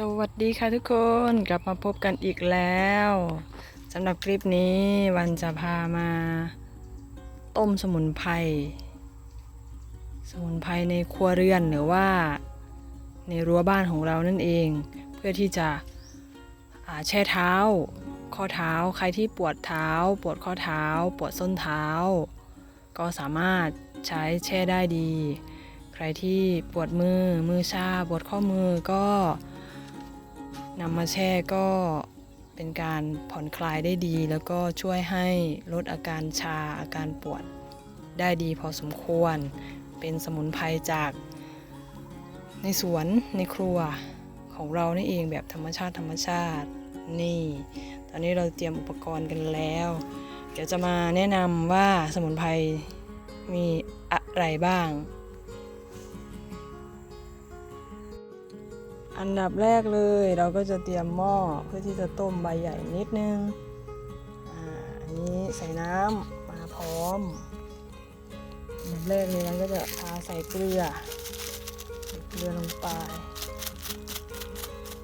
สวัสดีค่ะทุกคนกลับมาพบกันอีกแล้วสำหรับคลิปนี้วันจะพามา ต้มสมุนไพรสมุนไพรในครัวเรือนหรือว่า ในรั้วบ้านของเรานั่นเอง เพื่อที่จะแช่เท้า ข้อเท้าใครที่ปวดเท้า ปวดข้อเท้า ปวดส้นเท้า ก็สามารถใช้แช่ได้ดี ใครที่ปวดมือมือชาปวดข้อมือก็ นำมาแช่ก็เป็นการผ่อนคลายได้ดี แล้วก็ช่วยให้ลดอาการชาอาการปวดได้ดีพอสมควร เป็นสมุนไพรจากในสวนในครัวของเรานี่เองแบบธรรมชาติธรรมชาตินี่ ตอนนี้เราเตรียมอุปกรณ์กันแล้ว เดี๋ยวจะมาแนะนำว่าสมุนไพรมีอะไรบ้าง อันดับแรกเลยเราก็จะเตรียมหม้อเพื่อที่จะต้มใบใหญ่นิดนึงอาอันนี้ใส่น้ำมาพร้อมอันดับแรกเลยเราก็จะพาใส่เกลือใส่เกลือลงไป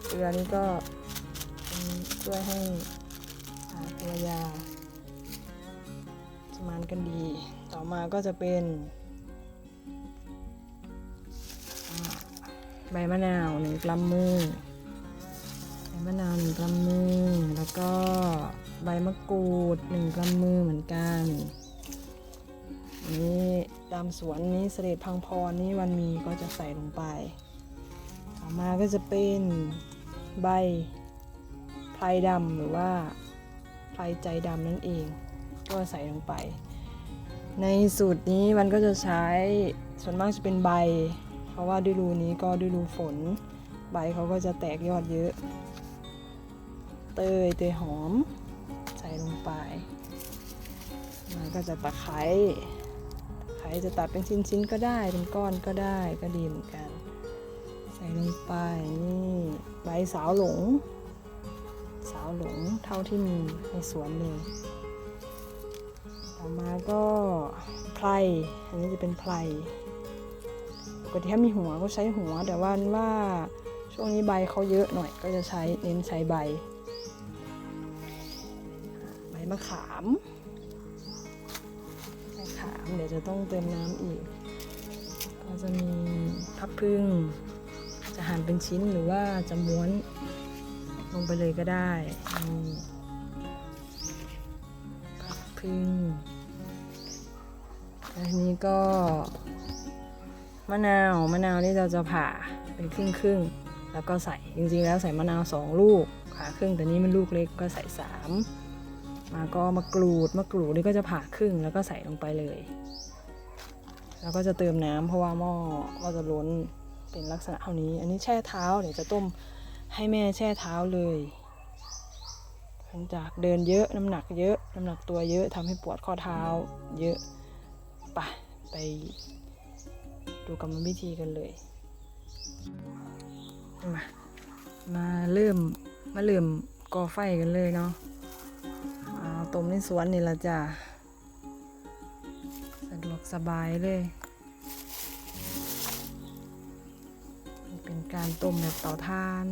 เกลือนี้ก็เป็นช่วยให้ตัวยาสมานกันดี ต่อมาก็จะเป็น ใบมะนาวหนึ่งกำมือใบมะนาวหนึ่งกำมือ แล้วก็ใบมะกรูดหนึ่งกำมือเหมือนกันนี่ตามสวนนี้เสด็จพังพรนี่วันมีก็จะใส่ลงไป ต่อมาก็จะเป็นใบไพรดำหรือว่าไพรใจดำนั่นเอง ก็ใส่ลงไป ในสูตรนี้มันก็จะใช้ส่วนมากจะเป็นใบ เพราะว่าฤดูนี้ก็ฤดูฝน ใบเขาก็จะแตกยอดเยอะ เตยเตยหอม ใส่ลงไปมันก็จะตะไคร้ตะไคร้จะตัดเป็นชิ้นๆก็ได้เป็นก้อนก็ได้ก็ดีเหมือนกัน ใส่ลงไปนี่ใบสาวหลง สาวหลงเท่าที่มีในสวนเลยต่อมาก็ไพรอันนี้จะเป็นไพร กติถ้ามีหัวก็ใช้หัว แต่ว่าว่าช่วงนี้ใบเขาเยอะหน่อยก็จะใช้เน้นใช้ใบ ใบมะขามใบขามเดี๋ยวจะต้องเติมน้ำอีก ก็จะมีพับพึ่ง จะหั่นเป็นชิ้นหรือว่าจะม้วนลงไปเลยก็ได้พับพึ่งแล้วทีนี้ก็ มะนาวมะนาวนี่เราจะผ่าเป็นครึ่งครึ่งๆแล้วก็ใส่จริงๆแล้วใส่มะนาวสองลูกผ่าครึ่งแต่นี้มันลูกเล็กก็ใส่สามมาก็มะกรูดมะกรูดนี่ก็จะผ่าครึ่งแล้วก็ใส่ลงไปเลย แล้วก็จะเติมน้ำเพราะว่าหม้อก็จะล้นเป็นลักษณะเท่านี้ อันนี้แช่เท้าเดี๋ยวจะต้มให้แม่แช่เท้าเลยหลังจากเดินเยอะน้ำหนักเยอะน้ำหนักตัวเยอะทำให้ปวดข้อเท้าเยอะไปไป ดูกรรมวิธีกันเลย มา มาเริ่ม มาเริ่มก่อไฟกันเลยเนาะอาต้มในสวนนี่ละจ้ะ สะดวกสบายเลยเป็นการต้มแบบเตาถ่าน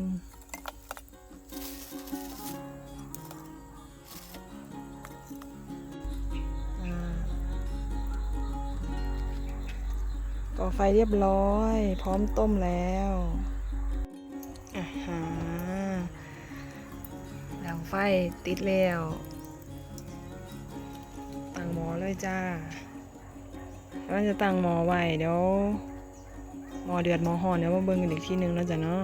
ก่อไฟเรียบร้อย พร้อมต้มแล้วอ่าฮะดังไฟติดแล้วตั้งหมอเลยจ้าเราจะตั้งหมอไว้เดี๋ยวหมอเดือดหมอหอนเดี๋ยวมาเบิ่งกันอีกทีหนึงแล้วจ้ะเนาะ